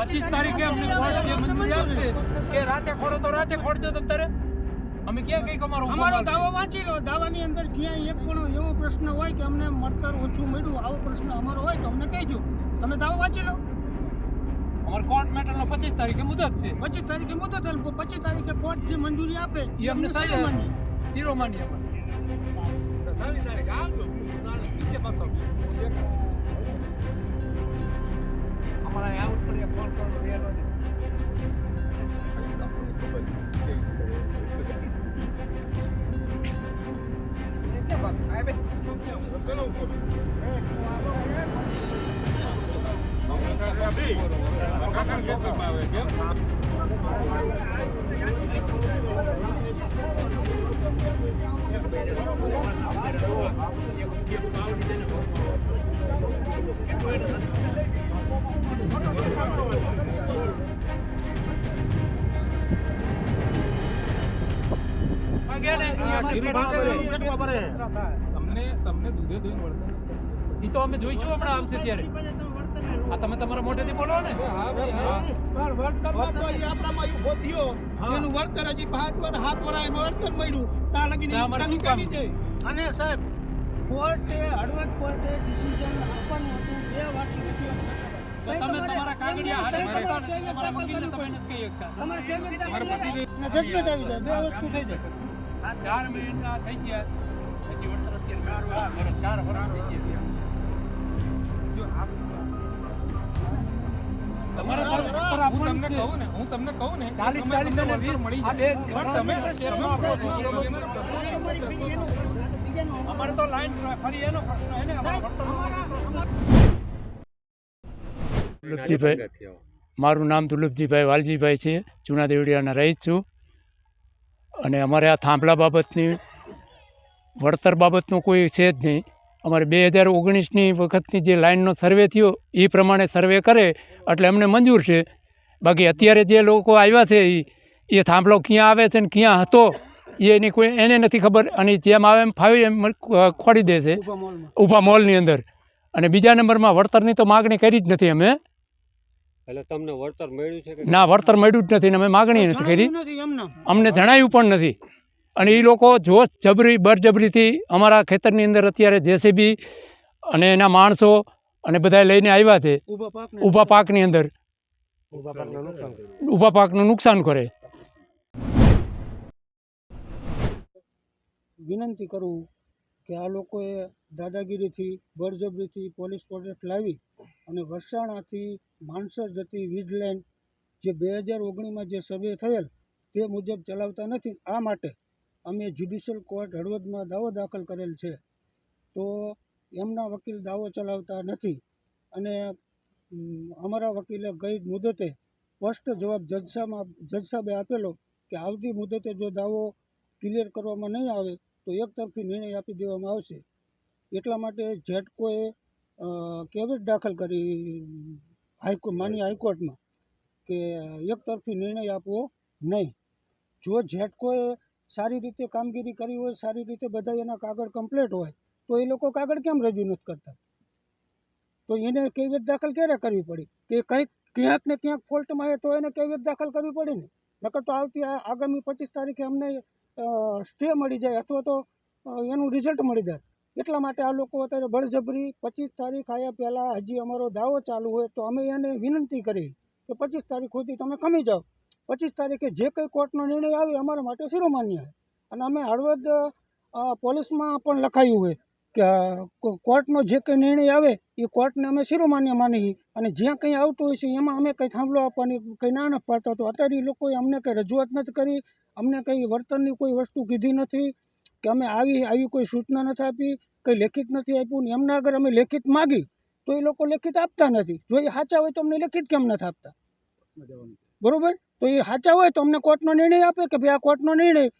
પચીસ તારીખે અમને કોર્ટ જે મંજૂરી આપશે કે રાતે ખોડો તો રાતે ખોડજો તમ તારે. અમે ક્યાં કંઈક અમારો અમારો દાવો વાંચી લો. દાવાની અંદર ક્યાંય એક પણ એવો પ્રશ્ન હોય કે અમને મળતર ઓછું મળ્યું આવો પ્રશ્ન અમારો હોય તો અમને કહેજો. તમે દાવો વાંચી લો. અમારો કોર્ટ મેટરનો પચીસ તારીખે મુદત છે. પચીસ તારીખે મુદત છે પચીસ તારીખે કોર્ટ જે મંજૂરી આપે એ અમને શિરોમાન્ય. શિરોમાન્ય અમારે. વાગ્યા ને, એ અમને પેટમાં ભરે. તમને તમને દૂધે દૂધ વળતર એ તો અમે જોઈશું હમણાં આવશે ત્યારે. આ તમે તમારા મોઢેથી બોલો ને. હા ભાઈ હા તો આપણામાં થયો. એનું વળતર હજી પાંચ વાર સાત વાર એમાં વળતર મળ્યું. ત્યાં લગીને નુકસાની? કરી દે. અને સાહેબ કોર્ટે હળવદ કોર્ટે ડિસિઝન આપવાનું હતું બે વાટી નથી તો તમે તમારા કાગળિયા હાથે કરતા ને ચાર વકીલને થઈ ગયા. હું તમને કહું ને હું તમને કહું ને ચાલીસ ચાલીસ અને વીસ મળી જાય પણ તમે અમારે તો લાઈન ફરી એનો પ્રશ્ન એને લુપજીભાઈ મારું નામ દુલુપજીભાઈ વાલજીભાઈ છે જૂના દેવડિયાના રહીશ છું અને અમારે આ થાંભલા બાબતની વળતર બાબતનું કોઈ છે જ નહીં અમારે બે હજાર ઓગણીસની વખતની જે લાઇનનો સર્વે થયો એ પ્રમાણે સર્વે કરે એટલે અમને મંજૂર છે. બાકી અત્યારે જે લોકો આવ્યા છે એ એ થાંભલો ક્યાં આવે છે ને ક્યાં હતો એની કોઈ એને નથી ખબર. અને જેમ આવે એમ ફાવી એમ ખોડી દે છે. ઊભા મોલની અંદર. અને બીજા નંબરમાં વળતરની તો માગણી કરી જ નથી અમે. એટલે તમને વળતર મળ્યું છે ના વળતર મળ્યું જ નથી અમે માગણી નથી કરી. અમને જણાયું પણ નથી. અને એ લોકો જોશ જબરી બરજબરીથી અમારા ખેતરની અંદર અત્યારે જેસીબી અને એના માણસો અને બધા લઈને આવ્યા છે. ઊભા પાકની અંદર. ઊભા પાકનું નુકસાન કરે. વિનંતી કરું કે આ લોકોએ દાદાગીરીથી બળજબરીથી પોલીસ પ્રોડક્ટ લાવી અને વરસાણાથી માનસર જતી વીજ લાઇન જે બે હજાર ઓગણીમાં જે સર્વે થયેલ તે મુજબ ચલાવતા નથી. આ માટે અમે જ્યુડિશિયલ કોર્ટ હળવદમાં દાવો દાખલ કરેલ છે. તો એમના વકીલ દાવો ચલાવતા નથી. અને અમારા વકીલે ગઈ મુદતે સ્પષ્ટ જવાબ જજસામાં જજ સાહેબે આપેલો કે આવતી મુદતે જો દાવો ક્લિયર કરવામાં નહીં આવે, તો એક તરફી નિર્ણય આપી દેવામાં આવશે. એટલા માટે જેટકોએ કેવેટ દાખલ કરી, હાઈકો માની હાઈકોર્ટમાં? કે એક તરફી નિર્ણય આપવો નહીં. જો જેટકોએ સારી રીતે કામગીરી કરી હોય, સારી રીતે બધા એના કાગળ કમ્પ્લીટ હોય, તો એ લોકો કાગળ કેમ રજૂ નથી કરતા? તો એને કેવેટ દાખલ ક્યારે કરવી પડી? કે કંઈક ક્યાંક ને ક્યાંક ફોલ્ટમાં આવે તો એને કેવેટ દાખલ કરવી પડે ને? નકર તો આવતી આગામી પચીસ તારીખે અમને સ્ટે મળી જાય અથવા તો એનું રિઝલ્ટ મળી જાય. એટલા માટે આ લોકો અત્યારે બળજબરી પચીસ તારીખ આવ્યા પહેલાં હજી અમારો દાવો ચાલુ હોય તો અમે એને વિનંતી કરી કે પચીસ તારીખ સુધી તમે ખમી જાઓ. પચીસ તારીખે જે કંઈ કોર્ટનો નિર્ણય આવે અમારા માટે શિરોમાન્ય અને અમે હળવદ પોલીસમાં પણ લખાયું હોય કે કોર્ટનો જે કંઈ નિર્ણય આવે એ કોર્ટને અમે શિરોમાન્ય માની અને જ્યાં કંઈ આવતું હોય છે એમાં અમે કંઈ થાંભલો આપવાની, કંઈ ના નથી પાડતા. તો અત્યારે એ લોકોએ અમને કંઈ રજૂઆત નથી કરી, અમને કંઈ વર્તનની કોઈ વસ્તુ કીધી નથી કે અમે આવી આવી કોઈ સૂચના નથી આપી, કંઈ લેખિત નથી આપ્યું. ને એમના આગળ અમે લેખિત માગી તો એ લોકો લેખિત આપતા નથી. જો એ સાચા હોય તો અમને લેખિત કેમ નથી આપતા? બરોબર? તો એ સાચા હોય તો અમને કોર્ટનો નિર્ણય આપે કે ભાઈ આ કોર્ટનો નિર્ણય.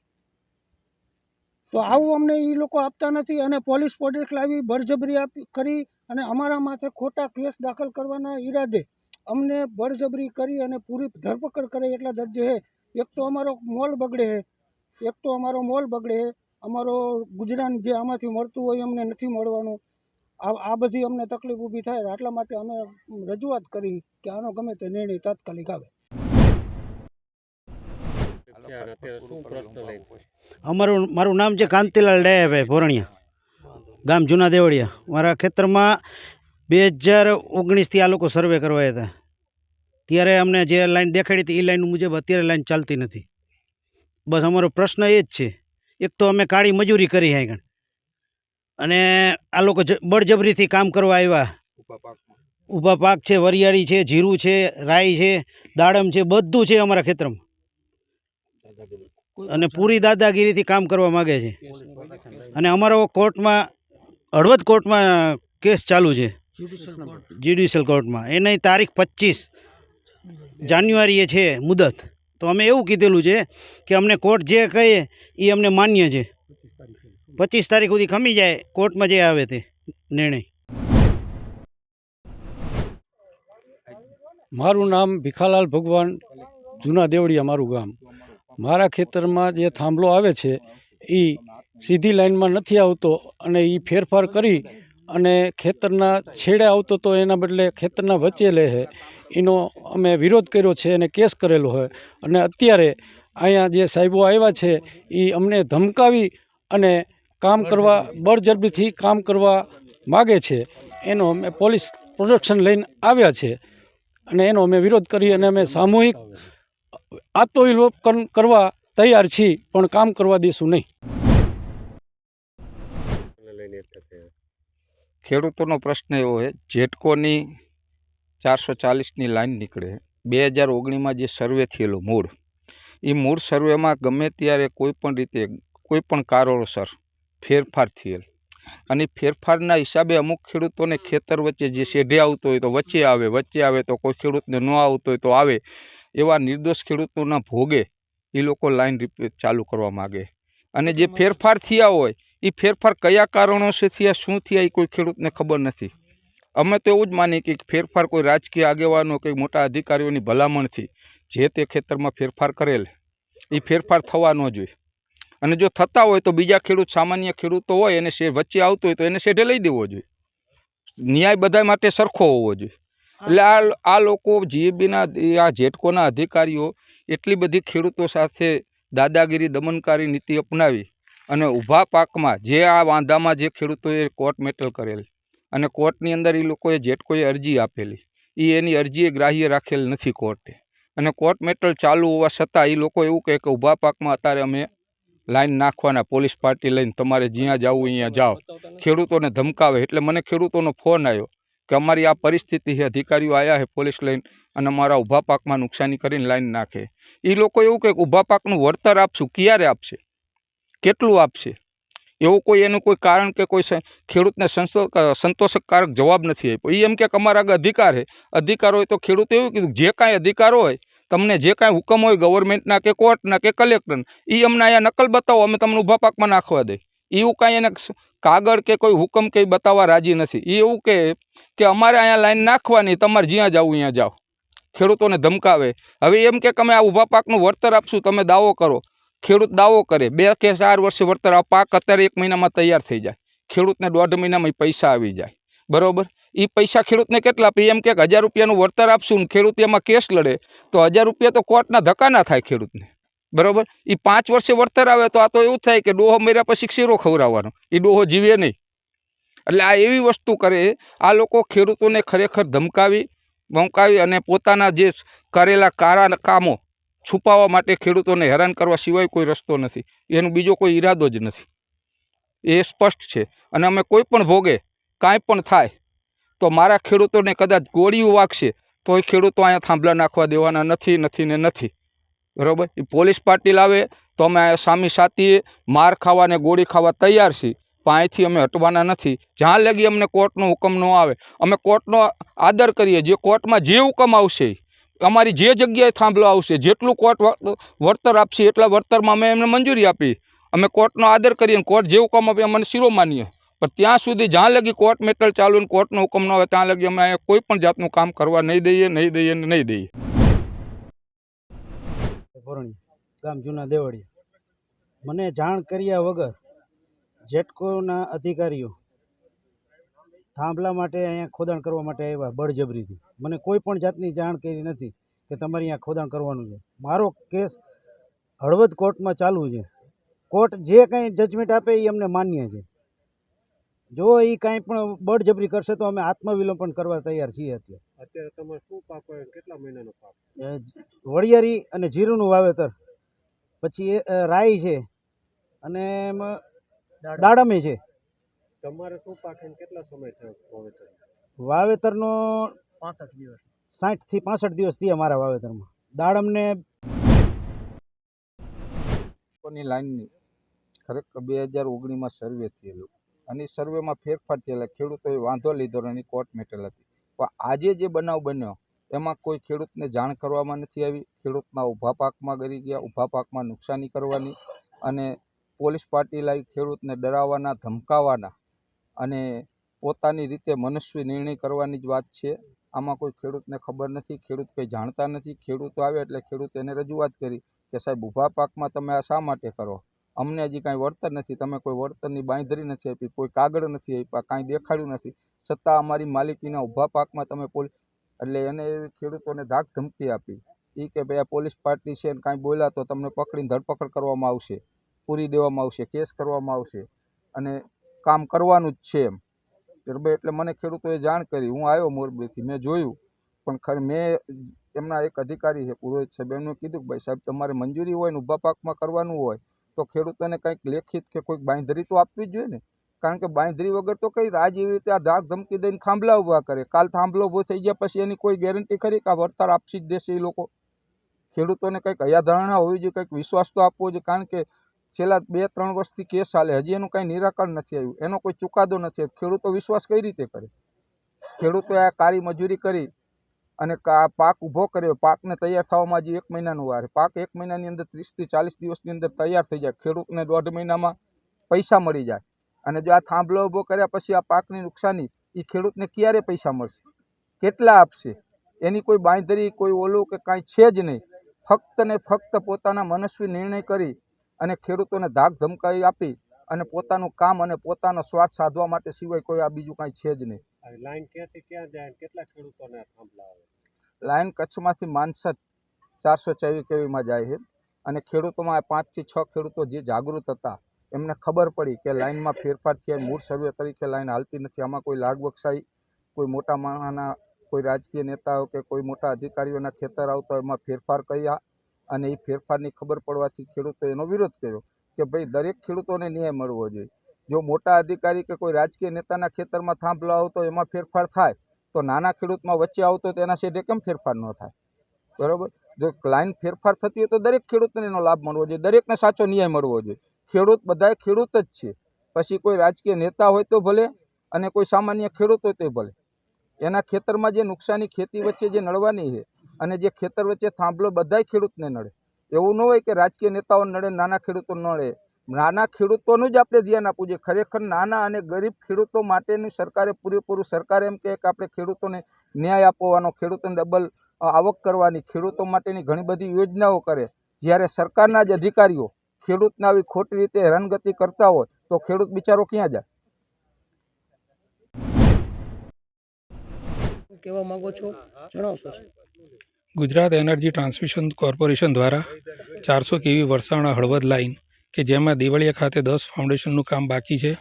તો આવું અમને એ લોકો આપતા નથી અને પોલીસ પ્રોડક્ટ લાવી, બળજબરી આપી, કરી અને અમારા માથે ખોટા કેસ દાખલ કરવાના ઈરાદે. અમને બળજબરી કરી અને પૂરી ધરપકડ કરે એટલા દર્જે હે. એક તો અમારો મોલ બગડે હે. એક તો અમારો મોલ બગડે હે. અમારો ગુજરાન જે આમાંથી મળતું હોય અમને નથી મળવાનું. આ આ બધી અમને તકલીફ ઊભી થાય. આટલા માટે અમે રજૂઆત કરી કે આનો ગમે તે નિર્ણય તાત્કાલિક આવે અત્યારે અત્યારે શું પ્રશ્ન લઈને અમારું મારું નામ છે કાંતિલાલ ડાયાભાઈ ભોરણિયા. ગામ જૂના દેવળિયા મારા ખેતરમાં બે હજાર ઓગણીસથી આ લોકો સર્વે કરવા હતા. ત્યારે અમને જે લાઈન દેખાડી હતી એ લાઈન મુજબ અત્યારે લાઈન ચાલતી નથી. બસ અમારો પ્રશ્ન એ જ છે. એક તો અમે કાળી મજૂરી કરી આગળ અને આ લોકો જ- બળજબરીથી કામ કરવા આવ્યા. ઊભા પાક છે વરિયાળી છે જીરું છે રાઈ છે દાડમ છે બધું છે અમારા ખેતરમાં. અને પૂરી દાદાગીરીથી કામ કરવા માગે છે. અને અમારો કોર્ટમાં, હળવદ કોર્ટમાં કેસ ચાલુ છે. જ્યુડિશિયલ કોર્ટમાં એની તારીખ પચીસ જાન્યુઆરીએ છે મુદત. તો અમે એવું કીધેલું છે કે અમને કોર્ટ જે કહીએ એ અમને માન્ય છે. પચીસ તારીખ સુધી ખમી જાય, કોર્ટમાં જે આવે તે નિર્ણય. મારું નામ ભીખાલાલ ભગવાન, જૂના દેવળિયા મારું ગામ. મારા ખેતરમાં જે થાંભલો આવે છે, એ સીધી લાઈનમાં નથી આવતો અને એ ફેરફાર કરી અને ખેતરના છેડે આવતો તો એના બદલે ખેતરના વચ્ચે લે છે એનો અમે વિરોધ કર્યો છે અને કેસ કરેલો હોય અને અત્યારે અહીંયા જે સાહેબો આવ્યા છે એ અમને ધમકાવી અને કામ કરવા, બળજબરીથી કામ કરવા માગે છે. એનો અમે પોલીસ પ્રોટેક્શન લઈને આવ્યા છે. અને એનો અમે વિરોધ કરી અને અમે સામૂહિક આત્મવિલોપન કરવા તૈયાર છીએ પણ કામ કરવા દઈશું નહીં. ખેડૂતોનો પ્રશ્ન એવો છે, જેટકોની ચારસો ચાલીસની લાઈન નીકળે, બે હજાર ઓગણીમાં જે સર્વે થયેલો મૂળ એ મૂળ સર્વેમાં ગમે ત્યારે કોઈ પણ રીતે, કોઈ પણ કારણોસર ફેરફાર થયેલ. અને ફેરફારના હિસાબે અમુક ખેડૂતોને ખેતર વચ્ચે જે શેઢે આવતો હોય તો વચ્ચે આવે વચ્ચે આવે તો કોઈ ખેડૂતને ન આવતો હોય તો આવે. એવા નિર્દોષ ખેડૂતોના ભોગે એ લોકો લાઈન રિપેર ચાલુ કરવા માગે. અને જે ફેરફાર થયા હોય એ ફેરફાર કયા કારણોસર થયા શું થયા એ કોઈ ખેડૂતને ખબર નથી. અમે તો એવું જ માનીએ કે ફેરફાર કોઈ રાજકીય આગેવાનો કે મોટા અધિકારીઓની ભલામણથી જે તે ખેતરમાં ફેરફાર કરેલ એ ફેરફાર થવા ન જોઈએ. અને જો થતા હોય તો બીજા ખેડૂત સામાન્ય ખેડૂતો હોય એને વચ્ચે આવતો હોય તો એને શેઢે લઈ દેવો જોઈએ. ન્યાય બધા માટે સરખો હોવો જોઈએ. એટલે આ આ લોકો જીએબીના આ જેટકોના અધિકારીઓ એટલી બધી ખેડૂતો સાથે દાદાગીરી દમનકારી નીતિ અપનાવી અને ઊભા પાકમાં જે આ વાંધામાં જે ખેડૂતોએ કોર્ટ મેટલ કરેલ અને કોર્ટની અંદર એ લોકોએ જેટકોએ અરજી આપેલી એ એની અરજીએ ગ્રાહ્ય રાખેલ નથી કોર્ટે. અને કોર્ટ મેટલ ચાલુ હોવા છતાં એ લોકો એવું કહે કે ઊભા પાકમાં અત્યારે અમે લાઈન નાખવાના પોલીસ પાર્ટી લઈને તમારે જ્યાં જવું અહીંયા જાઓ. ખેડૂતોને ધમકાવે. એટલે મને ખેડૂતોનો ફોન આવ્યો. કે અમારી આ પરિસ્થિતિ છે, અધિકારીઓ આવ્યા છે પોલીસ લઈને અને અમારા ઊભા પાકમાં નુકસાની કરીને લાઈન નાખે. એ લોકો એવું કહે ઊભા પાકનું વળતર આપશું, ક્યારે આપશે? કેટલું આપશે? એવું કોઈ એનું કોઈ કારણ કે કોઈ ખેડૂતને સંતો- સંતોષકારક જવાબ નથી આપ્યો. એ એમ કે અમારા આગળ અધિકાર છે. અધિકાર હોય તો ખેડૂતે એવું કીધું, જે કાંઈ અધિકાર હોય, તમને જે કાંઈ હુકમ હોય ગવર્મેન્ટના કે કોર્ટના કે કલેક્ટરના એ અમને અહીંયા નકલ બતાવો, અમે તમને ઊભા પાકમાં નાખવા દે. એવું કાંઈ એને કાગળ કે કોઈ હુકમ કંઈ બતાવવા રાજી નથી. એ એવું કહે કે અમારે અહીંયા લાઈન નાખવાની, તમારે જ્યાં જાવ અહીંયા જાઓ. ખેડૂતોને ધમકાવે. હવે એમ કે અમે આ ઊભા પાકનું વળતર આપશું, તમે દાવો કરો. ખેડૂત દાવો કરે. બે કે ચાર વર્ષે વળતર આ પાક અત્યારે એક મહિનામાં તૈયાર થઈ જાય. ખેડૂતને દોઢ મહિનામાં પૈસા આવી જાય. બરાબર? એ પૈસા ખેડૂતને કેટલા આપે? એમ કે હજાર રૂપિયાનું વળતર આપશું ને ખેડૂત એમાં કેસ લડે, તો હજાર રૂપિયા તો કોર્ટના ધક્કા ના થાય ખેડૂતને. બરોબર? એ પાંચ વર્ષે વળતર આવે તો આ તો એવું થાય કે ડોહો મર્યા પછી શીરો ખવડાવવાનો. એ ડોહો જીવે નહીં. એટલે આ એવી વસ્તુ કરે, આ લોકો ખેડૂતોને ખરેખર ધમકાવી ધમકાવી અને પોતાના જે કરેલા કારા કામો છુપાવવા માટે ખેડૂતોને હેરાન કરવા સિવાય કોઈ રસ્તો નથી. એનો બીજો કોઈ ઈરાદો જ નથી. એ સ્પષ્ટ છે. અને અમે કોઈ પણ ભોગે કાંઈ પણ થાય, તો મારા ખેડૂતોને કદાચ ગોળીઓ વાગશે, તોય ખેડૂતો અહીંયા થાંભલા નાખવા દેવાના નથી નથી ને નથી. બરાબર? એ પોલીસ પાર્ટી લાવે તો અમે સામી સાતીએ માર ખાવા ને ગોળી ખાવા તૈયાર છીએ. પણ અહીંથી અમે હટવાના નથી. જ્યાં લગી અમને કોર્ટનો હુકમ ન આવે, અમે કોર્ટનો આદર કરીએ. જે કોર્ટમાં જે હુકમ આવશે, અમારી જે જગ્યાએ થાંભલો આવશે, જેટલું કોર્ટ વળતર આપશે, એટલા વળતરમાં અમે એમને મંજૂરી આપી. અમે કોર્ટનો આદર કરીએ અને કોર્ટ જે હુકમ આપે અમને શિરો માનીએ. પણ ત્યાં સુધી જ્યાં લગી કોર્ટ મેટલ ચાલુ કોર્ટનો હુકમ ન આવે, ત્યાં લગી અમે કોઈ પણ જાતનું કામ કરવા નહીં દઈએ નહીં દઈએ ને નહીં દઈએ. ભોરણિયા, ગામ જૂના દેવળિયા. મને જાણ કર્યા વગર જેટકોના અધિકારીઓ થાંભલા માટે અહીંયા ખોદાણ કરવા માટે આવ્યા બળજબરીથી. મને કોઈ પણ જાતની જાણ કરી નથી કે તમારે અહીંયા ખોદાણ કરવાનું છે. મારો કેસ હળવદ કોર્ટમાં ચાલુ છે. કોર્ટ જે કંઈ જજમેન્ટ આપે એ અમને માન્ય છે. જો એ કાંઈ પણ બળજબરી કરશે તો અમે આત્મવિલોપન કરવા તૈયાર છીએ અત્યારે. અત્યારે તમારે શું પાક હોય કેટલા મહિનાનો પાક? વડિયારી અને જીરુંનું વાવેતર. પછી એ રાઈ છે અને એમાં દાડમે. છે. તમારે શું પાક કેટલા સમય થયો વાવેતર? વાવેતરનો સાઠથી પાસઠ દિવસ થયા મારા વાવેતરમાં. દાડમને ની લાઈનની ખરેખર બે હજાર ઓગણીમાં સર્વે થયેલું. અને સર્વેમાં ફેરફાર થયેલા ખેડૂતોએ વાંધો લીધો અને કોર્ટ મેટલ હતી પણ આજે જે બનાવ બન્યો એમાં કોઈ ખેડૂતને જાણ કરવામાં નથી આવી. ખેડૂતના ઊભા પાકમાં ગરી ગયા, ઊભા પાકમાં નુકસાની કરવાની અને પોલીસ પાર્ટી લાવી ખેડૂતને ડરાવવાના, ધમકાવવાના અને પોતાની રીતે મનસ્વી નિર્ણય કરવાની જ વાત છે. આમાં કોઈ ખેડૂતને ખબર નથી, ખેડૂત કંઈ જાણતા નથી. ખેડૂતો આવે એટલે ખેડૂત એને રજૂઆત કરી કે, સાહેબ, ઊભા પાકમાં તમે આ શા માટે કરો? અમને હજી કાંઈ વળતર નથી. તમે કોઈ વળતરની બાંધરી નથી આપી, કોઈ કાગળ નથી આપ્યા, કાંઈ દેખાડ્યું નથી. છતાં અમારી માલિકીના ઊભા પાકમાં તમે પોલીસ એટલે એને ખેડૂતોને ધાક ધમકી આપી. એ કે ભાઈ આ પોલીસ પાર્ટી છે ને કાંઈ બોલ્યા તો તમને પકડીને ધરપકડ કરવામાં આવશે, પૂરી દેવામાં આવશે, કેસ કરવામાં આવશે અને કામ કરવાનું જ છે એમ. ભાઈ એટલે મને ખેડૂતોએ જાણ કરી, હું આવ્યો મોરબીથી, મેં જોયું. પણ ખરે, મેં એમના એક અધિકારી છે, પુરોહિત સાહેબ, એમને કીધું કે ભાઈ સાહેબ, તમારે મંજૂરી હોય ને ઊભા પાકમાં કરવાનું હોય, તો ખેડૂતોને કંઈક લેખિત કે કોઈક બાંધરી તો આપવી જ જોઈએ ને. કારણ કે બાંધરી વગર તો કઈ આજ એવી રીતે આ ધાક ધમકી દઈને થાંભલા ઊભા કરે. કાલ થાંભલો ઊભો થઈ ગયા પછી એની કોઈ ગેરંટી ખરી કે આ વળતર આપશે જ દેશે એ લોકો? ખેડૂતોને કંઈક હયાધારણા હોવી જોઈએ, કંઈક વિશ્વાસ તો આપવો જોઈએ. કારણ કે છેલ્લા બે, ત્રણ વર્ષથી કેસ ચાલે. હજી એનું કાંઈ નિરાકરણ નથી આવ્યું. એનો કોઈ ચુકાદો નથી ખેડૂતો વિશ્વાસ કઈ રીતે કરે? ખેડૂતોએ આ કાળી મજૂરી કરી અને પાક ઊભો કર્યો. પાકને તૈયાર થવામાં હજી એક મહિનાનું વાર. પાક એક મહિનાની અંદર ત્રીસથી ચાલીસ દિવસની અંદર તૈયાર થઈ જાય. ખેડૂતને દોઢ મહિનામાં પૈસા મળી જાય. અને જો આ થાંભલો ઊભો કર્યા પછી આ પાકની નુકસાની એ ખેડૂતને ક્યારે પૈસા મળશે? કેટલા આપશે? એની કોઈ બાંધરી કોઈ ઓલું કે કાંઈ છે જ નહીં. ફક્ત ને ફક્ત પોતાના મનસ્વી નિર્ણય કરી અને ખેડૂતોને ધાક ધમકાવી આપી અને પોતાનું કામ અને પોતાનો સ્વાર્થ સાધવા માટે સિવાય કોઈ આ બીજું કાંઈ છે જ નહીં. લાઈન ક્યાંથી ક્યાં જાય કેટલા ખેડૂતોને થાંભલા આવે? લાઈન કચ્છમાંથી માનસદ ચારસો ચોવીસ કેવીમાં જાય છે. અને ખેડૂતોમાં આ પાંચથી છ ખેડૂતો જે જાગૃત હતા એમને ખબર પડી કે લાઇનમાં ફેરફાર થયા મૂળ સર્વે તરીકે લાઈન હાલતી નથી. આમાં કોઈ લાગ વક્ષાઈ કોઈ મોટા માણાના, કોઈ રાજકીય નેતાઓ કે કોઈ મોટા અધિકારીઓના ખેતર આવતા એમાં ફેરફાર કર્યા અને એ ફેરફારની ખબર પડવાથી ખેડૂતોએ એનો વિરોધ કર્યો કે ભાઈ, દરેક ખેડૂતોને ન્યાય મળવો જોઈએ. જો મોટા અધિકારી કે કોઈ રાજકીય નેતાના ખેતરમાં થાંભલો આવતો એમાં ફેરફાર થાય, તો નાના ખેડૂતમાં વચ્ચે આવતો તેના શેઠે કેમ ફેરફાર ન થાય? બરાબર? જો લાઇન ફેરફાર થતી હોય તો દરેક ખેડૂતને એનો લાભ મળવો જોઈએ. દરેકને સાચો ન્યાય મળવો જોઈએ. ખેડૂત, બધાય ખેડૂત જ છે. પછી કોઈ રાજકીય નેતા હોય તો ભલે અને કોઈ સામાન્ય ખેડૂત હોય તો ભલે. એના ખેતરમાં જે નુકસાની ખેતી વચ્ચે જે નડવાની છે અને જે ખેતર વચ્ચે થાંભલો બધાય ખેડૂતને નડે. એવું ન હોય કે રાજકીય નેતાઓ નડે, નાના ખેડૂતો નડે. નાના ખેડૂતોનું જ આપણે ધ્યાન આપવું જોઈએ. ખરેખર નાના અને ગરીબ ખેડૂતો માટેની સરકારે પૂરેપૂરું સરકાર એમ કહે કે આપણે ખેડૂતોને ન્યાય આપવાનો, ખેડૂતોને ડબલ આવક કરવાની, ખેડૂતો માટેની ઘણી બધી યોજનાઓ કરે. જ્યારે સરકારના જ અધિકારીઓ ખેડૂતને આવી ખોટી રીતે હેરાનગતિ કરતા હોય તો ખેડૂત બિચારો ક્યાં જાય? કહેવા માંગો છો? જણાવશો. ગુજરાત એનર્જી ટ્રાન્સમિશન કોર્પોરેશન દ્વારા ચારસો કેવી વરસાણા હળવદ લાઇન કે જેમાં દેવળિયા ખાતે દસ ફાઉન્ડેશનનું કામ બાકી છે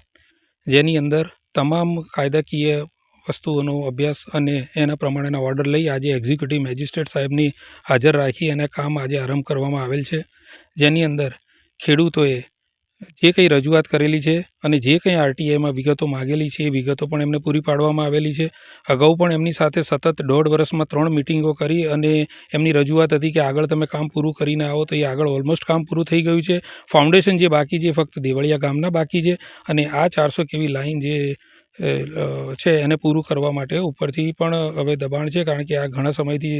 જેની અંદર તમામ કાયદાકીય વસ્તુઓનો અભ્યાસ અને એના પ્રમાણેના ઓર્ડર લઈ આજે એક્ઝિક્યુટિવ મેજિસ્ટ્રેટ સાહેબની હાજર રાખી અને કામ આજે આરંભ કરવામાં આવેલ છે. જેની અંદર ખેડૂતોએ જે કંઈ રજૂઆત કરેલી છે અને જે કંઈ આરટીઆઈમાં વિગતો માગેલી છે એ વિગતો પણ એમને પૂરી પાડવામાં આવેલી છે. અગાઉ પણ એમની સાથે સતત દોઢ વર્ષમાં ત્રણ મિટિંગો કરી અને એમની રજૂઆત હતી કે આગળ તમે કામ પૂરું કરીને આવો તો એ આગળ ઓલમોસ્ટ કામ પૂરું થઈ ગયું છે. ફાઉન્ડેશન જે બાકી છે ફક્ત દેવળિયા ગામના બાકી છે અને આ ચારસો કેવી લાઈન જે છે એને પૂરું કરવા માટે ઉપરથી પણ હવે દબાણ છે કારણ કે આ ઘણા સમયથી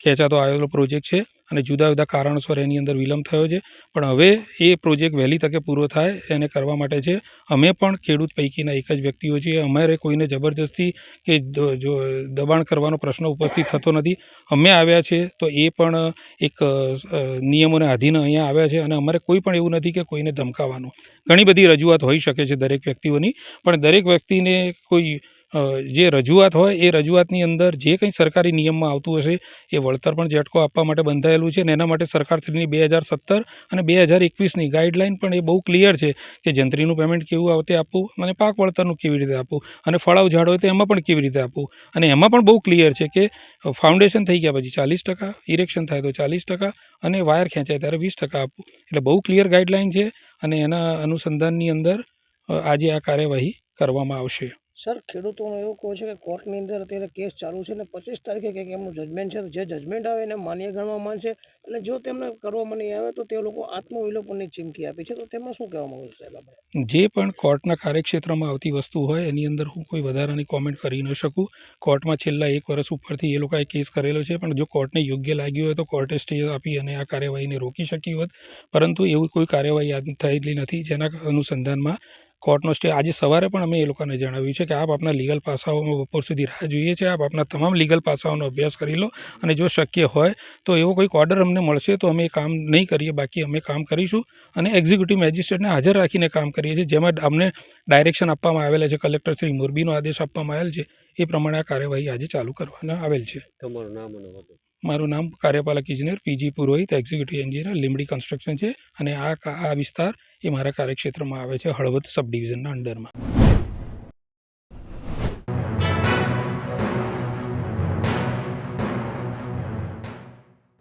ખેંચાતો આવેલો પ્રોજેક્ટ છે. અને જુદા જુદા કારણોસર એની અંદર વિલંબ થયો છે. પણ હવે એ પ્રોજેક્ટ વહેલી તકે પૂરો થાય એને કરવા માટે છે. અમે પણ ખેડૂત પૈકીના એક જ વ્યક્તિઓ છીએ. અમારે કોઈને જબરજસ્તી કે જો દબાણ કરવાનો પ્રશ્ન ઉપસ્થિત થતો નથી. અમે આવ્યા છે તો એ પણ એક નિયમોને આધીન અહીંયા આવ્યા છે અને અમારે કોઈ પણ એવું નથી કે કોઈને ધમકાવવાનું. ઘણી બધી રજૂઆત હોઈ શકે છે દરેક વ્યક્તિઓની. પણ દરેક વ્યક્તિને કોઈ જે રજૂઆત હોય, એ રજૂઆતની અંદર જે કંઈ સરકારી નિયમમાં આવતું હશે, એ વળતર પણ ઝટકો આપવા માટે બંધાયેલું છે અને એના માટે સરકારશ્રીની બે હજાર સત્તર અને બે હજાર એકવીસની ગાઈડલાઇન પણ એ બહુ ક્લિયર છે કે જંત્રીનું પેમેન્ટ કેવું આવતે આપવું અને પાક વળતરનું કેવી રીતે આપવું અને ફળાવ ઝાડ હોય તો એમાં પણ કેવી રીતે આપવું. અને એમાં પણ બહુ ક્લિયર છે કે ફાઉન્ડેશન થઈ ગયા પછી ચાલીસ ટકા, ઇરેક્શન થાય તો ચાલીસ ટકા અને વાયર ખેંચાય ત્યારે વીસ ટકા આપવું. એટલે બહુ ક્લિયર ગાઈડલાઇન છે અને એના અનુસંધાનની અંદર આજે આ કાર્યવાહી કરવામાં આવશે. સર, ખેડૂતોનું એવું કહું છે કે કોર્ટની અંદર અત્યારે કેસ ચાલુ છે ને પચીસ તારીખે કંઈક એમનું જજમેન્ટ છે જે જજમેન્ટ આવે એને માન્ય ગણવામાં આવશે અને જો તેમને કરવામાં નહીં આવે, તો તે લોકો આત્મવિલોપનની ચીમકી આપી છે. તો તેમાં શું કહેવા માંગુ છે જે પણ કોર્ટના કાર્યક્ષેત્રમાં આવતી વસ્તુ હોય, એની અંદર હું કોઈ વધારાની કોમેન્ટ કરી ન શકું. કોર્ટમાં છેલ્લા એક વર્ષ ઉપરથી એ લોકોએ કેસ કરેલો છે, પણ જો કોર્ટને યોગ્ય લાગ્યું હોય તો કોર્ટે સ્ટે આપી અને આ કાર્યવાહીને રોકી શકી હોત. પરંતુ એવી કોઈ કાર્યવાહી થયેલી નથી. જેના અનુસંધાનમાં કોર્ટનો સ્ટે આજે સવારે પણ અમે એ લોકોને જણાવ્યું છે કે આપ આપના લીગલ પાસાઓમાં બપોર સુધી રાહ જોઈએ છે આપ આપના તમામ લીગલ પાસાઓનો અભ્યાસ કરી લો અને જો શક્ય હોય તો એવો કોઈક ઓર્ડર અમને મળશે તો અમે એ કામ નહીં કરીએ બાકી અમે કામ કરીશું અને એક્ઝિક્યુટિવ મેજિસ્ટ્રેટને હાજર રાખીને કામ કરીએ છીએ જેમાં અમને ડાયરેક્શન આપવામાં આવેલા છે કલેક્ટર શ્રી મોરબીનો આદેશ આપવામાં આવેલ છે એ પ્રમાણે આ કાર્યવાહી આજે ચાલુ કરવાના આવેલ છે. તમારું નામ અને મારું નામ કાર્યપાલક ઇજનેર PG Purohit executive engineer Limdi construction છે અને આ આ વિસ્તાર એ મારા કાર્યક્ષેત્રમાં આવે છે હળવદ સબ ડિવિઝનના અંડરમાં.